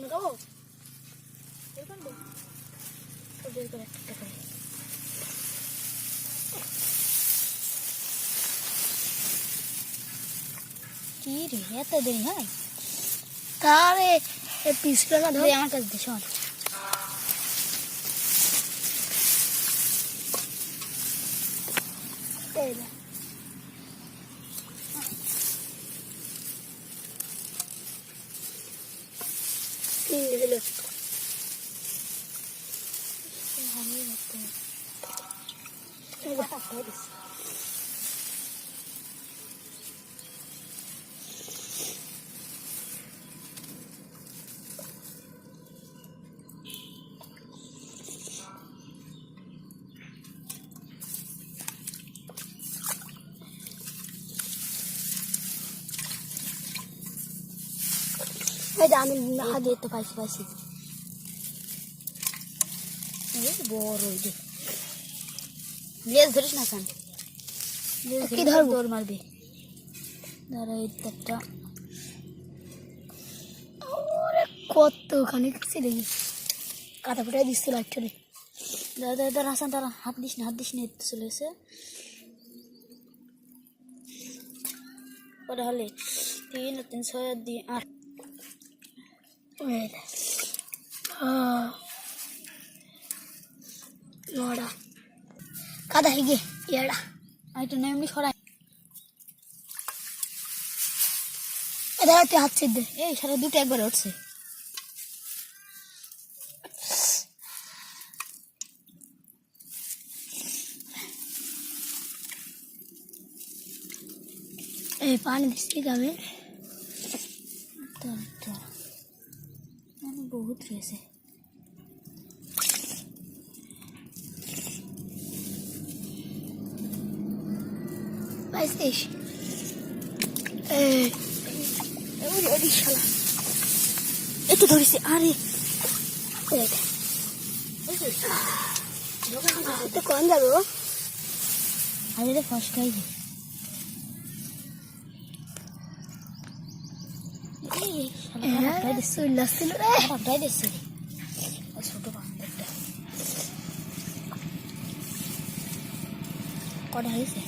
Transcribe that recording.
দে তো। বের করে একটা করে কি রে এত দেরি হয়? তারে পিসটা না ধর। আমার কাছে দে শোন। এই নে। তিন হলো এই যে এই যে আমি হাত দিয়ে তো পাইছি পাইছি বড় ওই যে লেজ ধরিস না সান কি ধরে? দৌড় মারবে ধরো এই একটা ওরে কতখানি কিছু দেখি কাটা ফুটাই দিচ্ছিল অ্যাকচুয়ালি দাদা দাদা হাসান দাঁড়া হাত দিস না হাত দিস না এতে চলে এসে ওটা হলে তিন তিন ছয় দুই আট এই নে। হ্যাঁ। নটা কাদা হিগে এড়া আর একটু নেমনি সরাই এদের তুই হাত দে এই সারা দুটো একবার উঠছে এই পানি দিচ্ছি আমি তো বহুত রয়েছে। পাইছিস এই ওরে ওরে শালা। এই তো ধরেছে, আরে। এই তো কোন যাবে ও। আরে রে ফার্স্ট খাইছে এই শালা হাতটাই দিচ্ছে চুল্লাছিল রে হাতটাই দিচ্ছে ওই ছোট বান্ধবটা কটা হয়েছে?